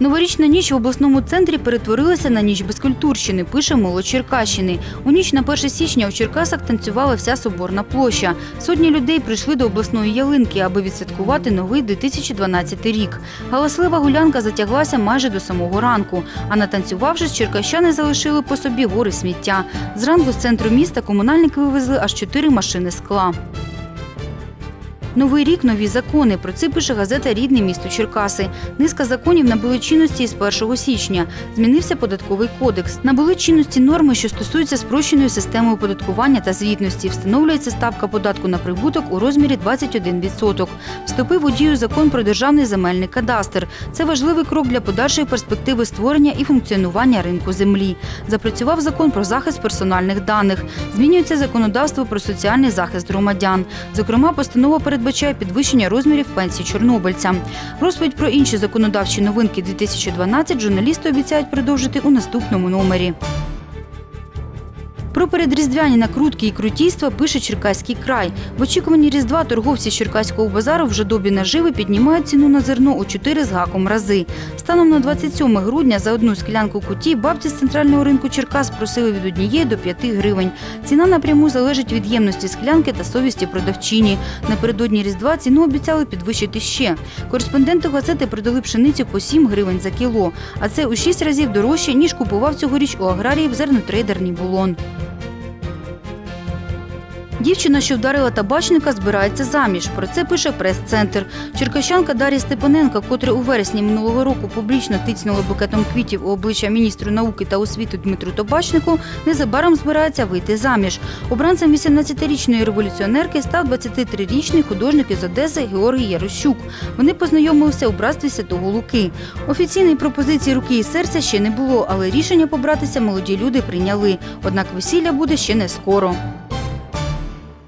Новорічна ніч в обласному центрі перетворилася на ніч безкультурщини, пише молодь Черкащини. У ніч на 1 січня у Черкасах танцювала вся соборна площа. Сотні людей прийшли до обласної ялинки, аби відсвяткувати новий 2012 рік. Галаслива гулянка затяглася майже до самого ранку. А натанцювавшись, черкащани залишили по собі гори сміття. Зранку з центру міста комунальники вивезли аж чотири машини скла. Новий рік нові закони. Про це пише газета Рідне місто Черкаси. Низка законів набули чинності із 1 січня. Змінився податковий кодекс. Набули чинності норми, що стосуються спрощеної системи оподаткування та звітності. Встановлюється ставка податку на прибуток у розмірі 21%. Вступив у дію закон про державний земельний кадастр. Це важливий крок для подальшої перспективи створення і функціонування ринку землі. Запрацював закон про захист персональних даних. Змінюється законодавство про соціальний захист громадян. Зокрема, постанова передбачає підвищення розмірів пенсій чорнобильцям. Розповідь про інші законодавчі новинки 2012 журналісти обіцяють продовжити у наступному номері. Про передріздвяні накрутки і крутійства пише Черкаський край. В очікуванні Різдва торговці Черкаського базару вже добі наживи піднімають ціну на зерно у 4 з гаком рази. Станом на 27 грудня за одну склянку куті бабці з центрального ринку Черкас просили від однієї до 5 гривень. Ціна напряму залежить від ємності склянки та совісті продавчині. Напередодні Різдва ціну обіцяли підвищити ще. Кореспонденти газети продали пшеницю по 7 гривень за кіло, а це у 6 разів дорожче, ніж купував цьогоріч у аграріїв зернотрейдерний булон. Дівчина, що вдарила табачника, збирається заміж. Про це пише прес-центр. Черкащанка Дар'я Степаненка, котра у вересні минулого року публічно тицнула букетом квітів у обличчя міністру науки та освіти Дмитру Табачнику, незабаром збирається вийти заміж. Обранцем 18-річної революціонерки став 23-річний художник із Одеси Георгій Ярощук. Вони познайомилися у братстві Святого Луки. Офіційної пропозиції руки і серця ще не було, але рішення побратися молоді люди прийняли. Однак весілля буде ще не скоро.